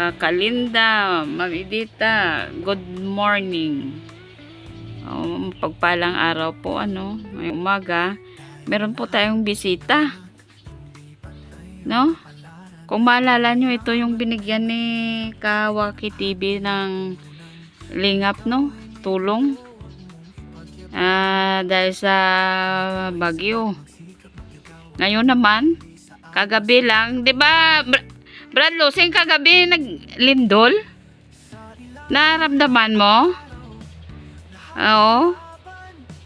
Ah, Kalinda, Ma'am Edita, good morning. Um, pagpalang araw po, ano, may umaga, meron po tayong bisita. No? Kung maalala nyo, ito yung binigyan ni Kawaki TV ng lingap, no? Tulong. Ah, dahil sa Bagyo. Ngayon naman, kagabi lang, 'di ba? Br- Brad Lusing kagabi naglindol? Naramdaman mo? Oo.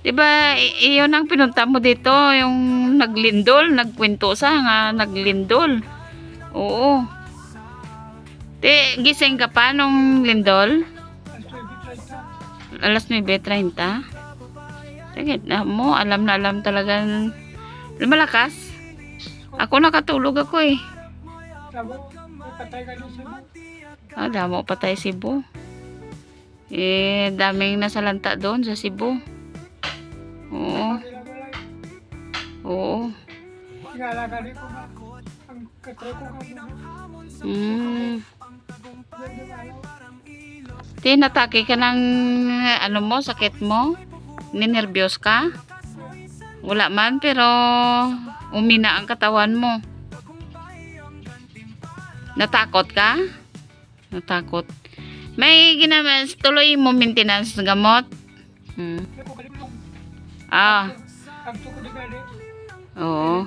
'Di ba i- iyon ang pinunta mo dito, yung naglindol, nagkwento sa nga naglindol. Oo. Te, gising ka pa nung lindol? Alas 9.30? Sige, na mo, alam na alam talaga. Lumalakas. Ako nakatulog ako eh. Sabo, patay ka doon sa Ah, damo patay Cebu. Eh, daming nasalanta doon sa Cebu. Oo, oo. Mm. Tinatake ka ng ano mo, sakit mo? Ninervyos ka? Wala man, pero umina ang katawan mo. Natakot ka? Natakot. May ginawa, tuloy mo maintenance ng gamot? Hmm. Ah, oo.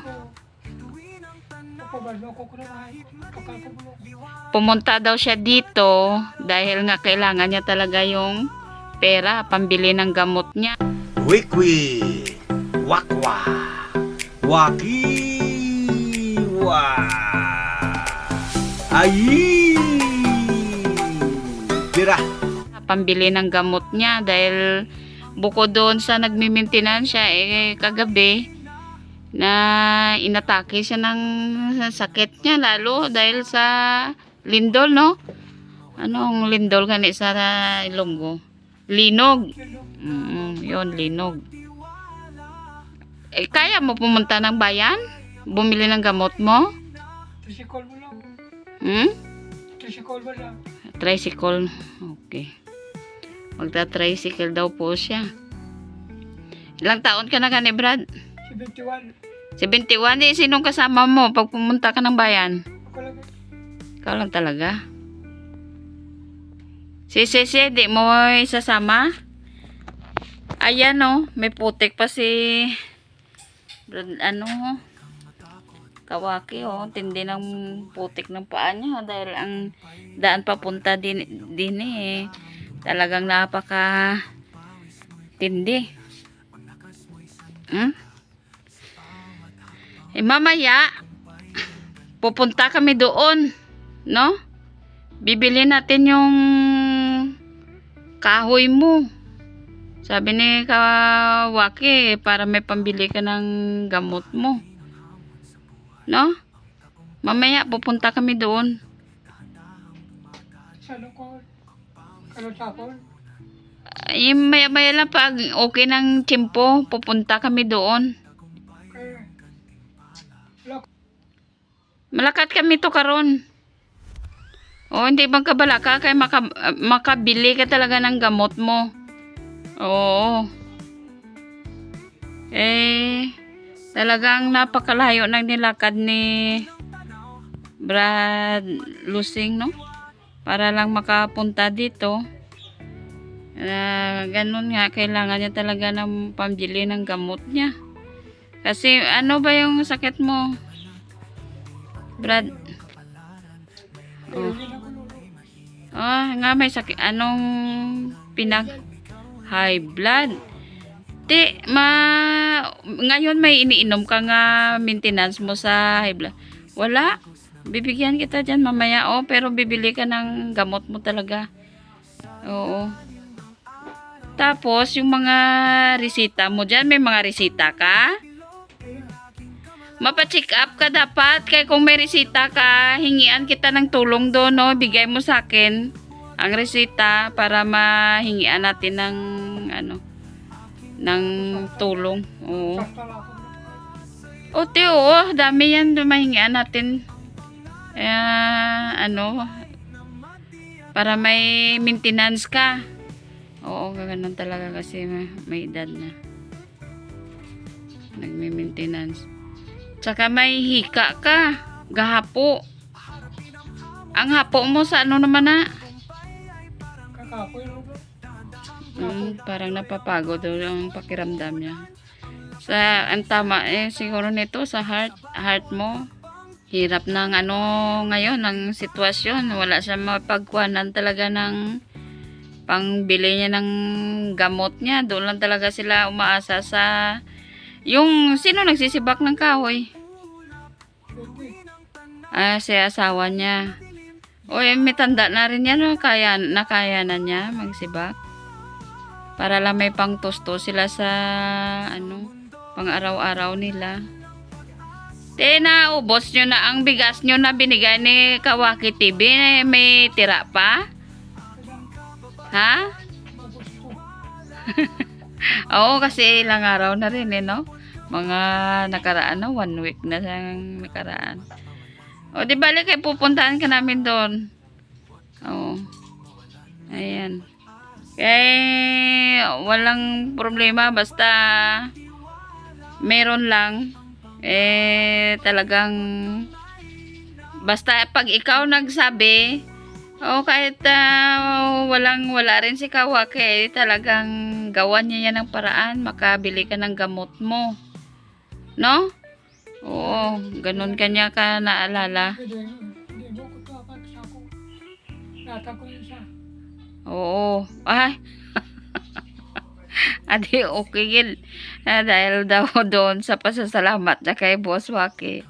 Pumunta daw siya dito dahil nga kailangan niya talaga yung pera, pambili ng gamot niya. Wikwi Wakwa Wakiwa Ayi Tira pambili ng gamot niya dahil bukod doon sa nagmi-maintenance siya eh kagabi na inatake siya ng sakit niya lalo dahil sa lindol no? Anong lindol gani sa Ilonggo? Linog. Mm, yon linog. Eh kaya mo pumunta ng bayan? Bumili ng gamot mo. Hmm? Tricycle lang. Tricycle. Okay. Magta-tricycle daw po siya. Ilang taon ka na gani, Brad? 71. 71. Di, sinong kasama mo pag pumunta ka ng bayan? Ako lang. Ikaw lang talaga. Si Sese, di mo isasama? Ayan oh, may putik pa si Brad, ano Kawaki oh, tindi ng putik ng paa niya dahil ang daan papunta din, din eh. Talagang napaka tindi. Hmm? Eh mamaya, pupunta kami doon, no? Bibili natin yung kahoy mo. Sabi ni Kawaki, para may pambili ka ng gamot mo. No? Mamaya, pupunta kami doon. Sa ko? Ano tapon? Ay, maya maya lang pag okay ng tiyempo, pupunta kami doon. Kaya. Loko. Malakat kami to karon. O, hindi bang kabala ka kay maka, makabili ka talaga ng gamot mo. Oo. Eh, talagang napakalayo ng nilakad ni Brad Lusing, no? Para lang makapunta dito. Ah, ganun nga, kailangan niya talaga ng pambili ng gamot niya. Kasi ano ba yung sakit mo? Brad, nun. Ah, nga may sakit. Anong pinag high blood? Di, ma ngayon may iniinom ka nga maintenance mo sa high. Wala. Bibigyan kita dyan mamaya. Oh, pero bibili ka ng gamot mo talaga. Oo. Tapos, yung mga resita mo dyan, may mga resita ka? Mapacheck up ka dapat. Kaya kung may resita ka, hingian kita ng tulong doon, no? Bigay mo sa akin ang resita para mahingian natin ng, ano, ng tulong. Oo. O, te, oo. Dami yan. Mahingian natin. Kaya, ano, Para may maintenance ka. Oo, ganun talaga kasi may, may edad na. Nagme-maintenance. Tsaka may hika ka. Gahapo. Ang hapo mo sa ano naman na? Kakapoy mo ba? Mm, parang napapagod ang pakiramdam niya. Sa, ang tama eh, siguro nito sa heart, heart mo. Hirap ng ano ngayon, ng sitwasyon. Wala siya mapagkuhanan talaga ng pangbili niya ng gamot niya. Doon lang talaga sila umaasa sa yung sino nagsisibak ng kahoy? Ah, si asawa niya. O, may tanda na rin yan, no? Kaya, nakaya na niya magsibak. Para lang may pangtusto sila sa, ano, pang araw-araw nila. Te, naubos nyo na ang bigas nyo na binigay ni Kawaki TV. Eh, May tira pa? Ha? Oo, kasi ilang araw na rin, eh, no? Mga nakaraan na, one week na siyang nakaraan. O, di bali kayo pupuntahan ka namin doon. Oo. Ayan. Kaya, walang problema, basta meron lang, eh, talagang, basta pag ikaw nagsabi, o kahit ah, walang wala rin si Kawake, eh, talagang gawan niya yan ng paraan, makabili ka ng gamot mo. No? Oo, ganun kanya ka naalala. Pwede. Hindi Adi, okay gil. Ah, dahil daw doon sa pasasalamat na kay Boss Waki.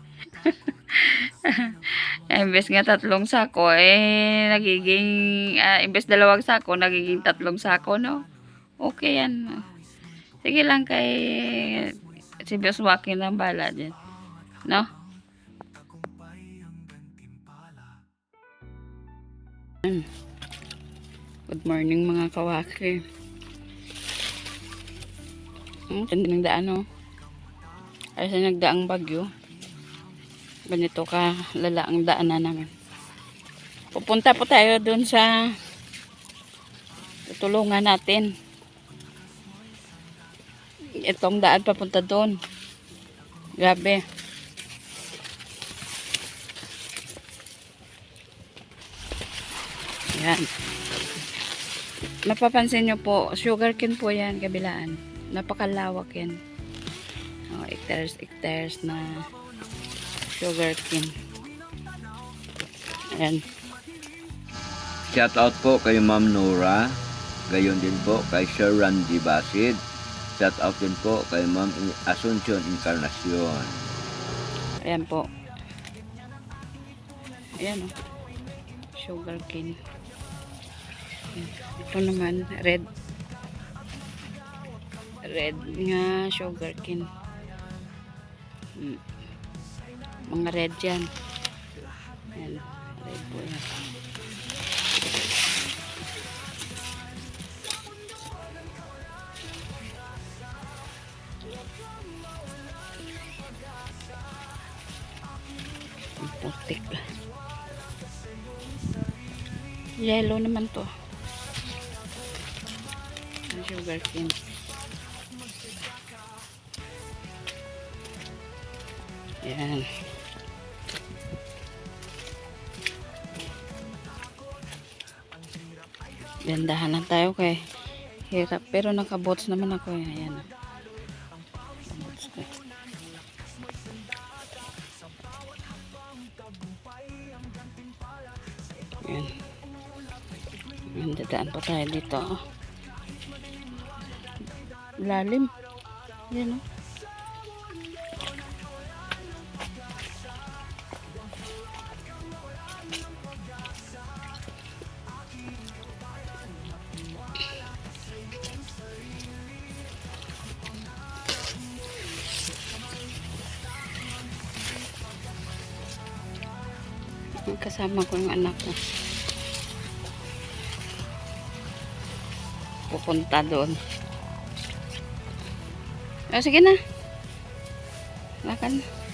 imbes nga tatlong sako, eh, nagiging, ah, imbes dalawang sako, nagiging tatlong sako, no? Okay yan. Sige lang kay si Boss Waki ng bala dyan. No? Good morning mga kawaki. Hmm, tanda ng daan oh. Ay sa nagdaang bagyo. Ganito ka lala ang daan na namin. Pupunta po tayo dun sa tutulungan natin. Itong daan papunta doon. Grabe. Yan. Mapapansin nyo po, sugarcane po yan, kabilaan. Napakalawak yan. Oh, hectares, hectares na sugarcane. Ayan. Shout out po kay Ma'am Nora. Gayon din po kay Sir Randy Basid. Shout out din po kay Ma'am Asuncion Encarnacion. Ayan po. Ayan o. Sugarcane. Ayan. Ito naman, red. Red nga sugarcane. Hmm. Mga red yan. Ayan. Red po yan. Putik. Yellow naman to. Ang sugar cane. Yan. Gandahan lang tayo kay hirap. Pero nakabots naman ako. eh. Ayan. Ayan. Ayan, dadaan pa tayo dito. Lalim. Yan oh. Kasama ko yung anak ko. Pupunta doon. O, sige na. Lakad na.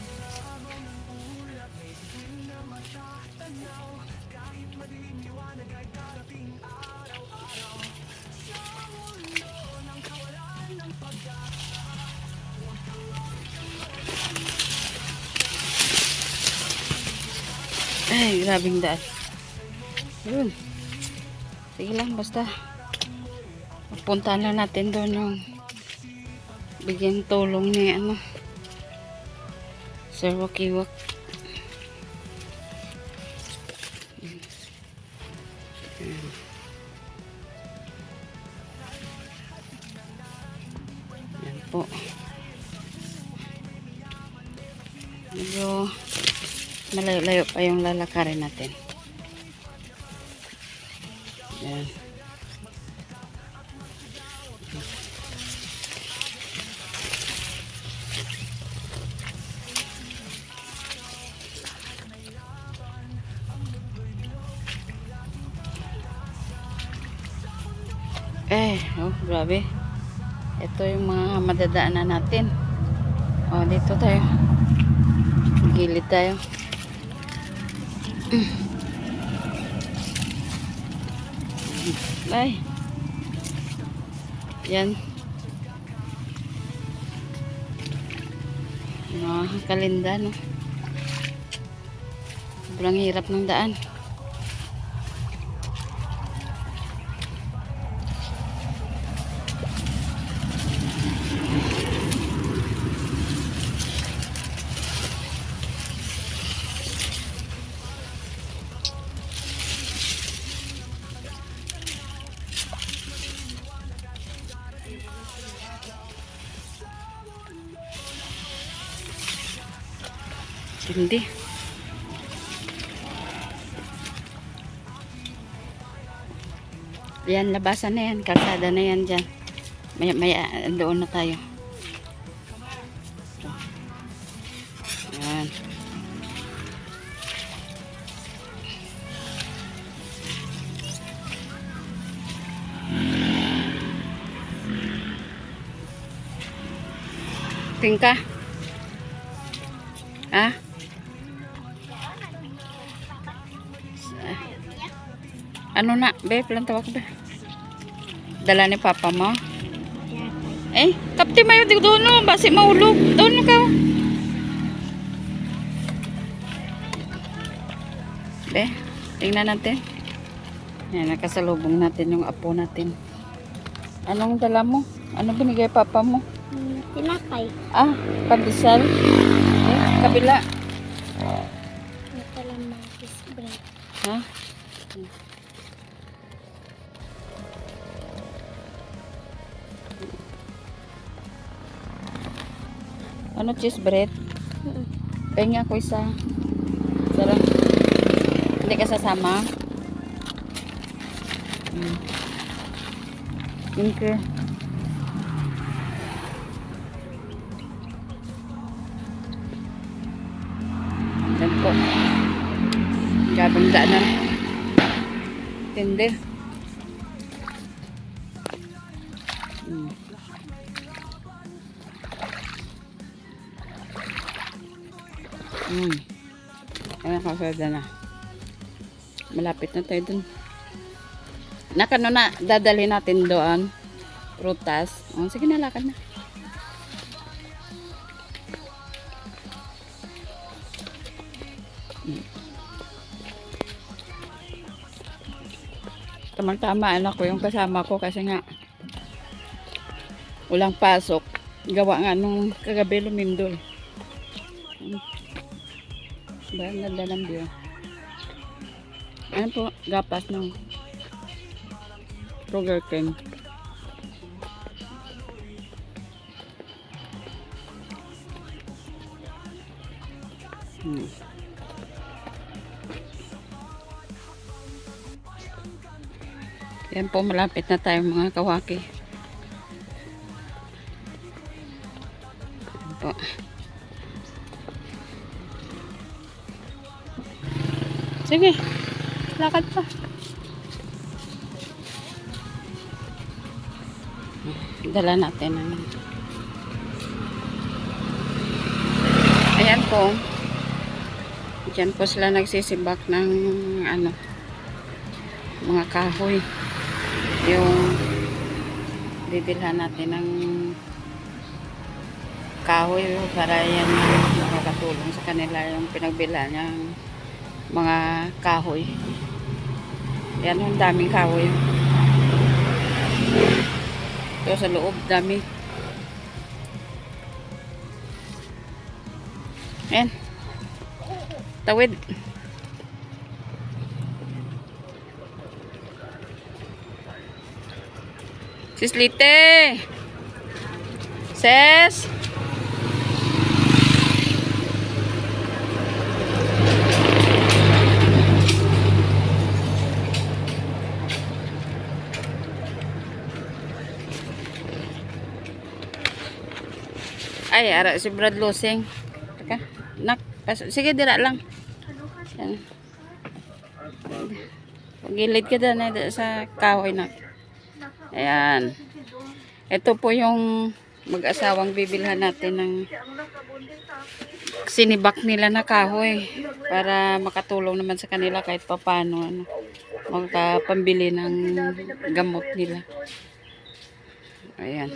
Grabing daan. Yun. Sige lang, basta. Punta na natin doon yung bigyan tulong ni ano. Sir Wakiwak. Lalakarin natin. Yan. Eh, oh, grabe. Ito yung mga madadaanan natin. Oh, dito tayo. Gilid tayo. Ay. Yan. Mga kalinda, no? Sobrang hirap ng daan. Hindi. Yan, labasan na yan. Kalsada na yan dyan. May, may, doon na tayo. Yan. Tingka. Ha? Ano na, be? Palang tawag be? Dala ni papa mo? Eh, kapti mayo di doon no, basi maulog. Doon ka. Be, tingnan natin. Yan, nakasalubong natin yung apo natin. Anong dala mo? Ano binigay papa mo? Tinapay. Ah, pandesal. Eh, kabila. Ito lang mga bread. Ha? Ano cheese bread? Pengi ako isa. Sarap. Hindi ka sasama? Hmm. Thank you. Yan po. Gabang daanan. Tindi. Hmm. Ayan, kasada na. Malapit na tayo dun. Nakano na, dadali natin doon. Prutas. Oh, sige na, lakad na. Tamang-tama anak ko yung kasama ko kasi nga walang pasok. Gawa nga nung kagabi lumindol. Ba, ang ganda ng view. Ano po, gapas ng Sugar cane. Hmm. Yan po, malapit na tayo mga kawaki. Sige, lakad pa. Dala natin ang Ayan po. Diyan po sila nagsisibak ng ano mga kahoy. Yung bibilhan natin ng kahoy para yan makakatulong sa kanila yung pinagbilhan ng mga kahoy. Yan, ang daming kahoy. Ito sa loob, dami. Ayan. Tawid. Sislite! Ses! Ay, ara si Brad Losing. Teka, nak, sige dira lang. Yan. Pagilid ka dyan eh, sa kahoy na. Ayan. Ito po yung mag-asawang bibilhan natin ng sinibak nila na kahoy para makatulong naman sa kanila kahit papano ano, makapambili ng gamot nila. Ayan.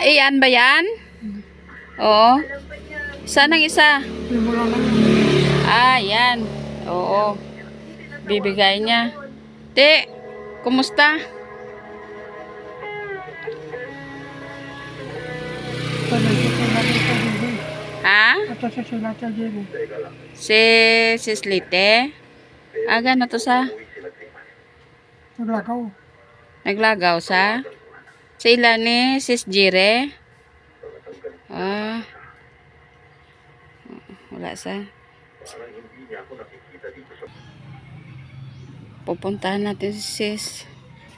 Ayan ba yan? Oo. Saan ang isa? Ah, yan. Oo. Bibigay niya. Te, kumusta? Ha? Si Sislite? Aga na to sa Naglakaw. naglagaw sa sa ila ni Sis Jire. Ah. Wala sa. Pupuntahan natin si Sis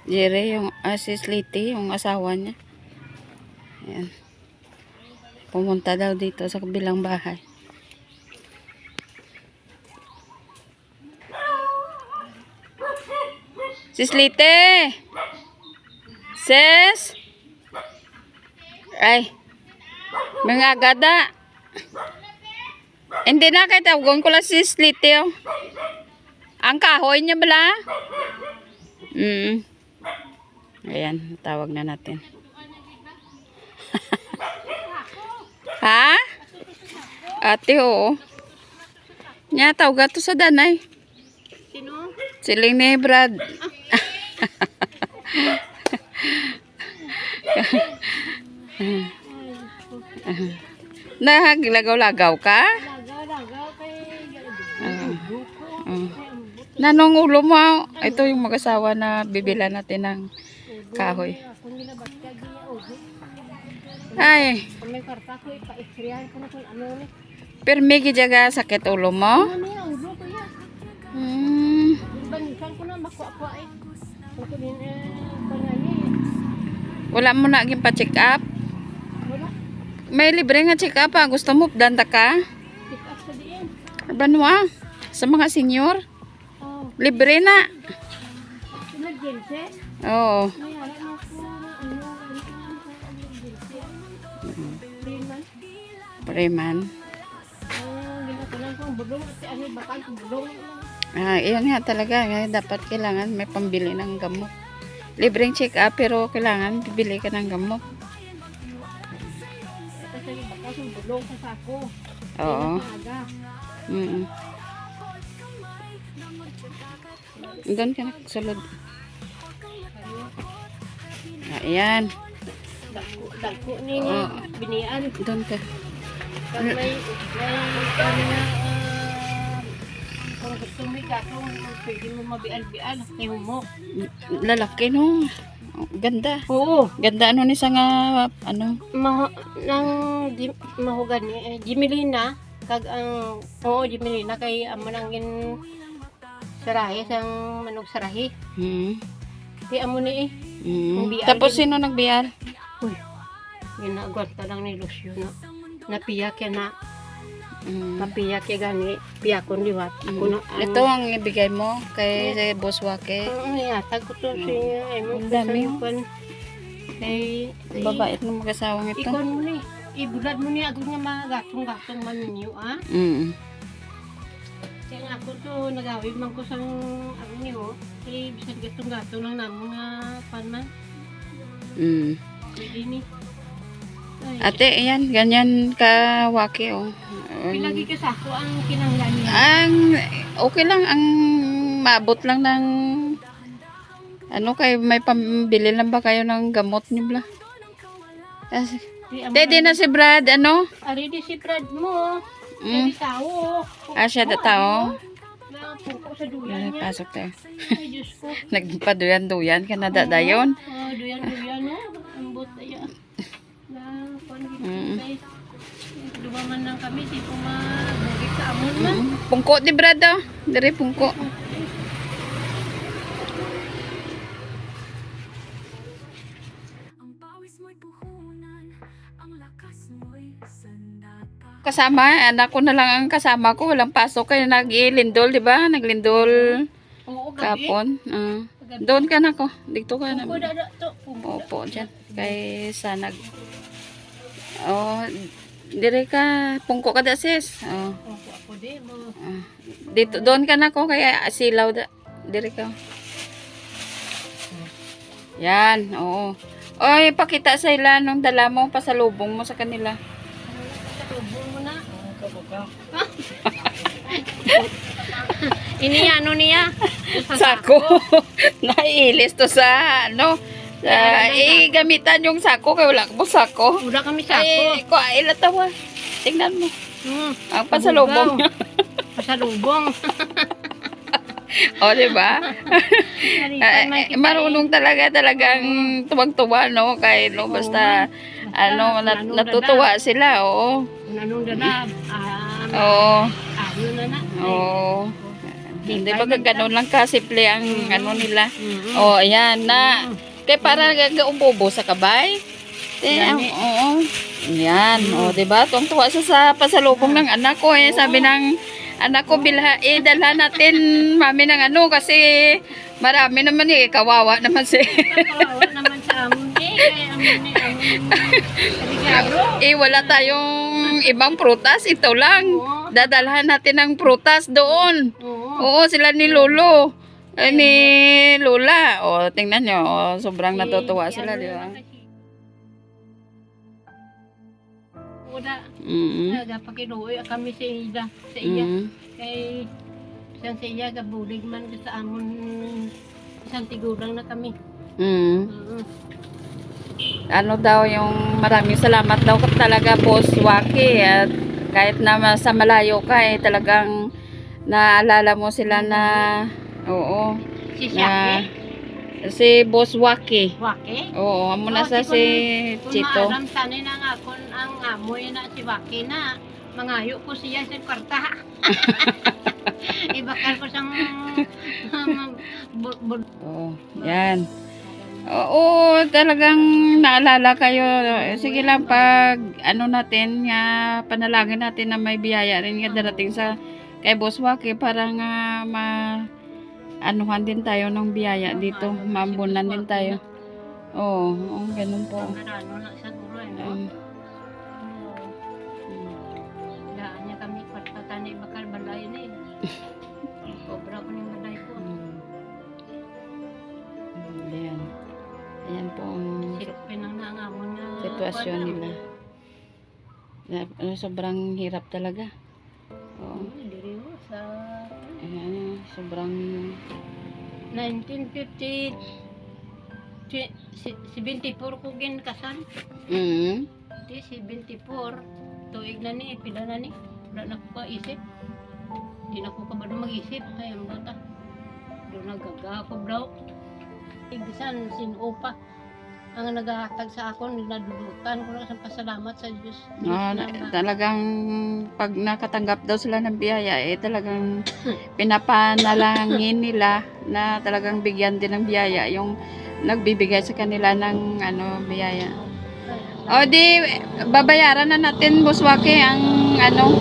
Jire, yung ah, Sis Liti, yung asawa niya. Ayan. Pumunta daw dito sa kabilang bahay. Sis Lite! Sis! Ay. Mga gada. Hindi na kay tawagon ko lang sis Lite oh. Ang kahoy niya bala? Mm. Ayan, tawag na natin. ha? Ate, oo. Nya, tawag to sa danay. Sino? Siling ni Brad. Naglagaw-lagaw ka? Lagaw-lagaw kay Ah. Ah. Nanong ulo mo? Ito yung mag-asawa na bibila natin ng kahoy. Ay, permi gijaga sakit ulo mo? Hmm. Wala mo na ging pa-check up? May libre nga check up ah. Gusto mo danta ka? Banwa? Sa mga senior? Oh, Libre na. Oo. Freeman. Preman. Ah, iyon nga talaga. Dapat kailangan may pambili ng gamot. Libreng check up pero kailangan bibili ka ng gamot. Bulong sa sako. Oo. Aga. Mm Doon ka nagsulod. Ah, Ayan. Dako, dako ni Oo. binian. Doon ka. Pag may, may, na, ah, kung gusto mo ikatong, pwede mo mabial-bial. Kay humok. Lalaki no. Ganda. Oo. Ganda ano ni sa nga ano. Maho, nang di, mahugan ni, eh, Jimelina, kag ang, oo, Jimelina, kay amo nangin sarahi, sang manog sarahi. Hmm. Kay amo ni eh. Bial Tapos sino nagbial? Uy, ginagwat ka lang ni Lucio na. Napiyak ya na, Hmm. napiyak ya gani, piyakon liwat. Ako na, ang- Ito ang ibigay mo kay sa Boss Wake. Ang yatag ko to sa inyo, ay mo Ang dami, oh. Kay, Babait ng mag-asawang ito. Ikon mo ni, ibulad mo ni agad nga mga gatong-gatong man ninyo, ah. Mm. Kaya nga ako to, nagawid man ko sang, ano niyo, kay bisan gatong-gatong lang namo nga pan man. Mm. Pwede ni. Ate, ayan, ganyan ka waki oh. Pilagi ka sa ako ang kinanglan niya. Ang okay lang ang maabot lang ng ano kay may pambili lang ba kayo ng gamot niyo bla? Kasi Dede na si Brad, ano? Ari di si Brad mo. Mm. Ari tao. Ah, siya na tao. Na puko sa duyan Yan, niya. pasok tayo. Ay, Diyos ko. Nagpaduyan-duyan ka na dadayon. Oh, duyan-duyan no. Ambot aya. Na, Mm. guys. Dumaman lang kami, di ko mabugit sa amon man. Mm. Pungko di Brad oh. Dire pungko. Kasama, anak ko na lang ang kasama ko. Walang pasok kaya naglindol, di ba? Naglindol Oo, gabi. kapon. Ah. doon ka na ko. Dito ka na. Opo, dyan. Kay Sanag. Oh, dire ka. Pungko ka da, sis. Oh. Opo, ako di mo. ah. Dito, doon ka na ko. Kaya silaw da. Dire ka. Yan, oo. Oy, pakita sa ila nung dala mo, pasalubong mo sa kanila. Tubo mo na. Ini ano niya? Sako. Naiilis to sa, ano, sa, eh, gamitan yung sako, kaya wala ko sako. Uda kami Ay, sako. ko, ila tawa. Tingnan mo. Hmm. Ang pasalubong. Pasalubong. o, di ba? Eh, eh, marunong talaga talagang tuwag-tuwa, no? Kay, no, basta, ano, nat- natutuwa sila, oo. Anong dala? Ah, Oo. ano na na. Oo. Hindi ba ganun lang kasimple ang ano nila? Mm-hmm. Oo, ayan na. Kaya para gagaubobo sa kabay. Eh, ang- oo. Yan, o, di ba? Tuwang-tuwa siya sa pasalubong ng anak ko. Eh, sabi ng anak ko, bilha, eh, dalhan natin, mami, ng ano, kasi marami naman eh, kawawa naman si. Kawawa naman sa amon eh. Eh. Regalo. eh, wala tayong ibang prutas, ito lang. Dadalhan natin ng prutas doon. Oo. Oo, sila ni Lolo. Eh, ni Lola. O, tingnan nyo. O, sobrang natutuwa sila, di ba? Uda. Mm. Nagapakinuoy kami sa iya. Sa iya. Mm. Kay isang sa iya gabulig man sa amon isang tigulang na kami. Mm. Oo. Ano daw yung maraming salamat daw talaga Boss Waki at kahit na sa malayo ka eh talagang naalala mo sila na oo Si na Shaki. si Boss Waki. Waki. Oo, amo na Oh, sa si Kung Chito. maaram tani na nga kung ang amoy na si Waki na mangayo ko siya sa kwarta. Ibakal ko siyang bu- bu- Oo, yan. Oo, talagang naalala kayo. Sige lang pag ano natin, nga panalangin natin na may biyaya rin nga darating sa kay Boss Waki para nga ma anuhan din tayo ng biyaya dito. Maambunan din tayo. Oo, oo ganun po. Um. Ayan. Ayan po ang sitwasyon nila. Na- ano, sobrang hirap talaga. Oo. Ayan, sobrang 1950 twi- si- 74 ko gin kasal. mm, Di 74 tuig na ni pila na ni. Wala na ko kaisip. Di na ko kabado mag-isip ay ang bata. Do nagagakob daw. Igbisan sinupa ang nagahatag sa akon nadulutan ko na sa pasalamat sa Diyos. Ah, na talagang pag nakatanggap daw sila ng biyaya, eh talagang pinapanalangin nila na talagang bigyan din ng biyaya yung nagbibigay sa kanila ng ano biyaya. O di, babayaran na natin, Boss Waki, ang ano,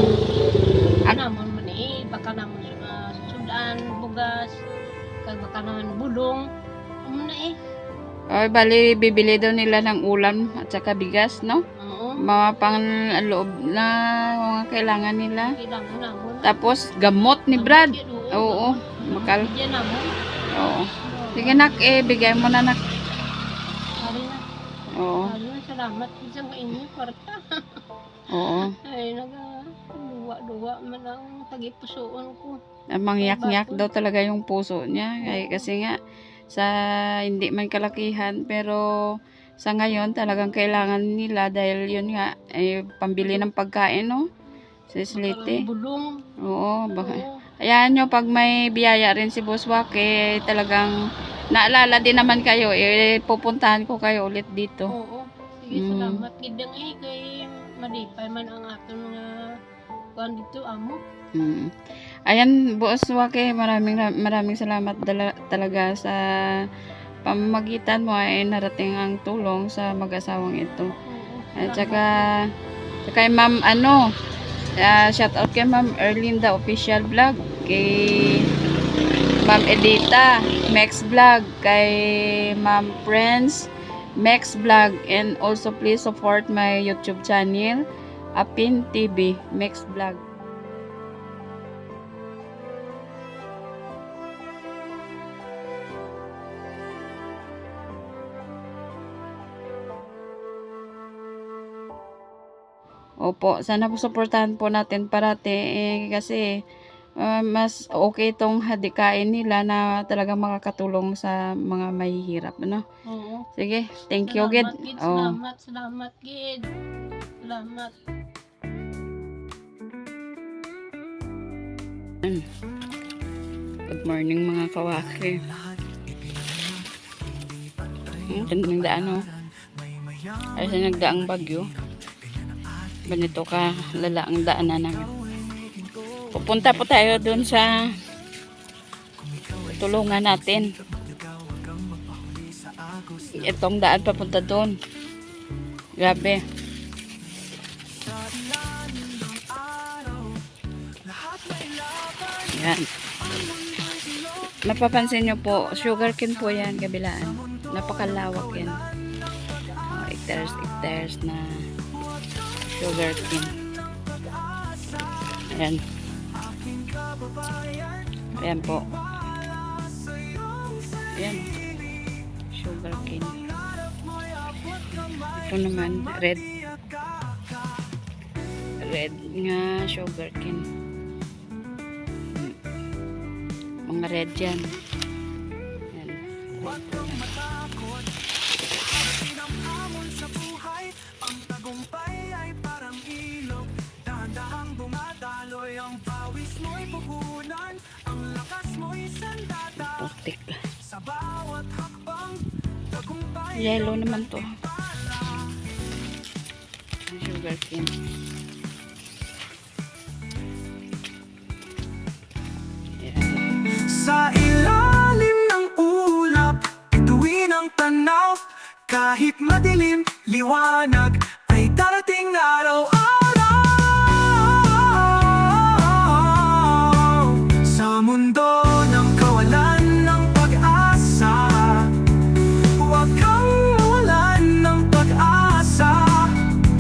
Ang namon man eh, baka naman uh, sudan, bugas, kag baka naman bulong. Ano na eh. O bali, bibili daw nila ng ulam at saka bigas, no? Oo. Mga pang loob na mga kailangan nila. Kailangan. Tapos, gamot ni Brad. Oo, makal. Oo. Sige nak, eh, bigay mo na nak. Ari na. Oo. Salamat sa inyo, kwarta. Oo. Ay, naga, duwa-duwa man ang tagipusoon ko. Ang mangyak-ngyak daw talaga yung puso niya. Kaya, kasi nga, sa hindi man kalakihan, pero sa ngayon talagang kailangan nila dahil yun nga, eh, pambili ng pagkain, no? Sa bulong. Oo, baka. Ayan nyo, pag may biyaya rin si Boss Wak, eh, talagang naalala din naman kayo, eh, pupuntahan ko kayo ulit dito. Oo. Sige, Mm. salamat. Gidang eh, kay malipay man ang aton nga kuan dito amo. Mm. Ayan, Boss Wak, eh, maraming, maraming salamat talaga sa pamamagitan mo. Ay narating ang tulong sa mag-asawang ito. At saka, saka Ma'am ano, ah, shout out kay Ma'am Erlinda Official Vlog, kay Ma'am Edita, Mex Vlog, kay Ma'am Friends, Mex Vlog, and also please support my YouTube channel, Apin TV, Mex Vlog. Opo, sana po supportahan po natin parati eh, kasi ah, mas okay itong hadikain nila na talagang makakatulong sa mga mahihirap, ano? Oo. Sige, thank you, Gid. Salamat, Gid. Oh. Salamat, salamat, Gid. Salamat. Good morning mga kawaki. Hmm, ganda ng daan, oh. Ay, nagdaang bagyo. Ganito ka, lala ang daanan namin. Pupunta po tayo dun sa tulungan natin. Itong daan papunta doon. Grabe. Yan. Napapansin nyo po, sugar cane po yan, kabilaan. Napakalawak yan. Oh, hectares, hectares na sugar cane. Ayan. Ayan po. Ayan. Sugar cane. Ito naman, red. Red nga sugar cane. Mga red yan. Ayan. Putik. Yellow naman to. Sugar cane. Sa ilalim ng ulap, bituin ang tanaw Kahit madilim, liwanag, ay darating araw